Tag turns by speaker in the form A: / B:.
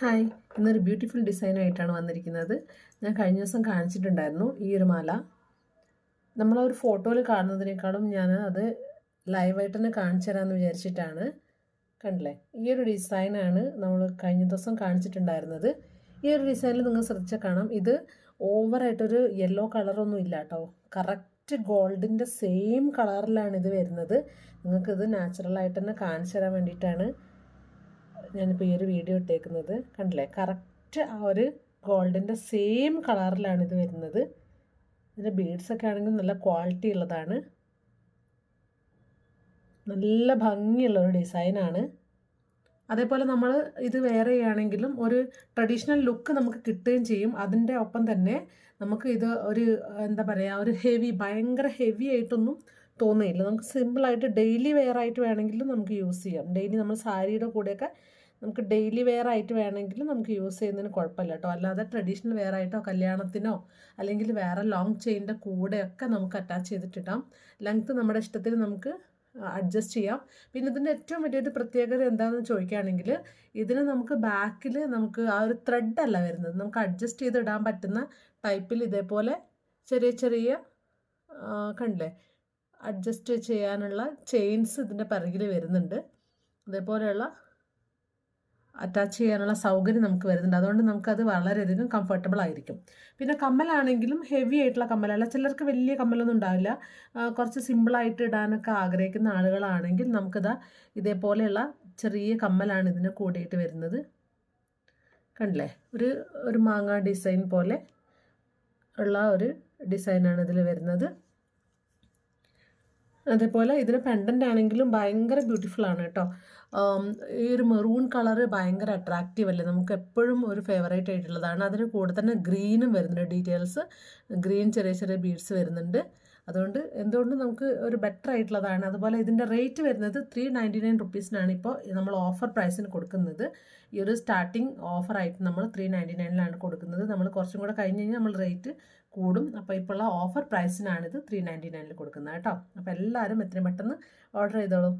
A: Hi. ഇന്നൊരു beautiful ഡിസൈനായിട്ടാണ് വന്നിരിക്കുന്നത്. ഞാൻ കഴിഞ്ഞ ദിവസം കാണിച്ചിട്ടുണ്ടായിരുന്നു ഈ ഒരു മാല. നമ്മൾ ഒരു ഫോട്ടോയിൽ കാണുന്നതിനേക്കാളും ഞാൻ അത് ലൈവായിട്ട് തന്നെ കാണിച്ചു തരാമെന്ന് വിചാരിച്ചിട്ടാണ്. കണ്ടില്ലേ? ഈ ഒരു ഡിസൈനാണ് നമ്മൾ കഴിഞ്ഞ ദിവസം കാണിച്ചിട്ടുണ്ടായിരുന്നത്. ഈ ഒരു ഡിസൈനിൽ നിങ്ങൾ ശ്രദ്ധിച്ചാൽ കാണാം. ഇത് ഓവറായിട്ടൊരു യെല്ലോ കളറൊന്നും ഇല്ല കേട്ടോ. കറക്റ്റ് ഗോൾഡിന്റെ സെയിം കളറിലാണ് ഇത് വരുന്നത്. നിങ്ങൾക്കിത് നാച്ചുറലായിട്ട് തന്നെ കാണിച്ചു തരാൻ വേണ്ടിയിട്ടാണ് ഞാനിപ്പോൾ ഈ ഒരു വീഡിയോ ഇട്ടേക്കുന്നത് കണ്ടില്ലേ? കറക്റ്റ് ആ ഒരു ഗോൾഡിന്റെ സെയിം കളറിലാണ് ഇത് വരുന്നത്. ഇതിന്റെ ബീഡ്സൊക്കെ ആണെങ്കിൽ നല്ല ക്വാളിറ്റി ഉള്ളതാണ്. നല്ല ഭംഗിയുള്ള ഒരു ഡിസൈനാണ് അതേപോലെ നമ്മൾ ഇത് വേറെ ആണെങ്കിലും ഒരു ട്രഡീഷണൽ ലുക്ക് നമുക്ക് കിട്ടുകയും ചെയ്യും. അതിന്റെ ഒപ്പം തന്നെ നമുക്ക് ഇത് ഒരു എന്താ പറയുക ഒരു ഹെവി ഭയങ്കര ഹെവി ആയിട്ടൊന്നും തോന്നുകയില്ല. നമുക്ക് സിമ്പിളായിട്ട് ഡെയിലി വെയർ ആയിട്ട് വേണമെങ്കിലും നമുക്ക് യൂസ് ചെയ്യാം. ഡെയിലി നമ്മൾ സാരിയുടെ കൂടെയൊക്കെ നമുക്ക് ഡെയിലി വെയർ ആയിട്ട് വേണമെങ്കിലും നമുക്ക് യൂസ് ചെയ്യുന്നതിന് കുഴപ്പമില്ല കേട്ടോ. അല്ലാതെ ട്രഡീഷണൽ വെയർ ആയിട്ടോ കല്യാണത്തിനോ അല്ലെങ്കിൽ വേറെ ലോങ് ചെയിന്റെ കൂടെയൊക്കെ നമുക്ക് അറ്റാച്ച് ചെയ്തിട്ടിടാം ലെങ്ത്ത് നമ്മുടെ ഇഷ്ടത്തിന് നമുക്ക് അഡ്ജസ്റ്റ് ചെയ്യാം. പിന്നെ ഇതിന്റെ ഏറ്റവും വലിയൊരു പ്രത്യേകത എന്താണെന്ന് ചോദിക്കുകയാണെങ്കിൽ ഇതിന് നമുക്ക് ബാക്കിൽ നമുക്ക് ആ ഒരു ത്രെഡ് അല്ല വരുന്നത്. നമുക്ക് അഡ്ജസ്റ്റ് ചെയ്ത് ഇടാൻ പറ്റുന്ന ടൈപ്പിൽ ഇതേപോലെ ചെറിയ ചെറിയ കണ്ടില്ലേ? അഡ്ജസ്റ്റ് ചെയ്യാനുള്ള ചെയിൻസ് ഇതിന്റെ പിറകിൽ വരുന്നുണ്ട്. അതേപോലെയുള്ള അറ്റാച്ച് ചെയ്യാനുള്ള സൗകര്യം നമുക്ക് വരുന്നുണ്ട്. അതുകൊണ്ട് നമുക്കത് വളരെയധികം കംഫർട്ടബിൾ ആയിരിക്കും. പിന്നെ കമ്മലാണെങ്കിലും ഹെവി ആയിട്ടുള്ള കമ്മലല്ല ചിലർക്ക് വലിയ കമ്മലൊന്നും ഉണ്ടാവില്ല. കുറച്ച് സിമ്പിളായിട്ട് ഇടാനൊക്കെ ആഗ്രഹിക്കുന്ന ആളുകളാണെങ്കിൽ നമുക്കിതാ ഇതേപോലെയുള്ള ചെറിയ കമ്മലാണ് ഇതിന് കൂടിയിട്ട് വരുന്നത്. കണ്ടില്ലേ? ഒരു ഒരു മാങ്ങ ഡിസൈൻ പോലെ ഉള്ള ഒരു ഡിസൈനാണ് ഇതിൽ വരുന്നത്. അതേപോലെ ഇതിന് പെൻഡന്റ് ആണെങ്കിലും ഭയങ്കര ബ്യൂട്ടിഫുൾ ആണ് കേട്ടോ. ഈ ഒരു മെറൂൺ കളർ ഭയങ്കര അട്രാക്റ്റീവ് അല്ലേ? നമുക്ക് എപ്പോഴും ഒരു ഫേവറേറ്റ് ആയിട്ടുള്ളതാണ്. അതിന് കൂടെ തന്നെ ഗ്രീനും വരുന്നുണ്ട്. ഡീറ്റെയിൽസ് ഗ്രീൻ ചെറിയ ചെറിയ ബീഡ്സ് വരുന്നുണ്ട്. അതുകൊണ്ട് എന്തുകൊണ്ട് നമുക്ക് ഒരു ബെറ്റർ ആയിട്ടുള്ളതാണ്. അതുപോലെ ഇതിന്റെ റേറ്റ് വരുന്നത് ത്രീ നയന്റി നയൻ റുപ്പീസിനാണ് ഇപ്പോൾ നമ്മൾ ഓഫർ പ്രൈസിന് കൊടുക്കുന്നത്. ഈ ഒരു സ്റ്റാർട്ടിങ് ഓഫറായിട്ട് നമ്മൾ ത്രീ നയന്റി നയനിലാണ് കൊടുക്കുന്നത്. നമ്മൾ കുറച്ചും കൂടെ കഴിഞ്ഞ് കഴിഞ്ഞാൽ നമ്മൾ റേറ്റ് കൂടും. അപ്പോൾ ഇപ്പോൾ ഉള്ള ഓഫർ പ്രൈസിനാണിത് ത്രീ നയന്റി നയനിൽ കൊടുക്കുന്നത് കേട്ടോ. അപ്പോൾ എല്ലാവരും എത്രയും പെട്ടെന്ന് ഓർഡർ ചെയ്തോളൂ.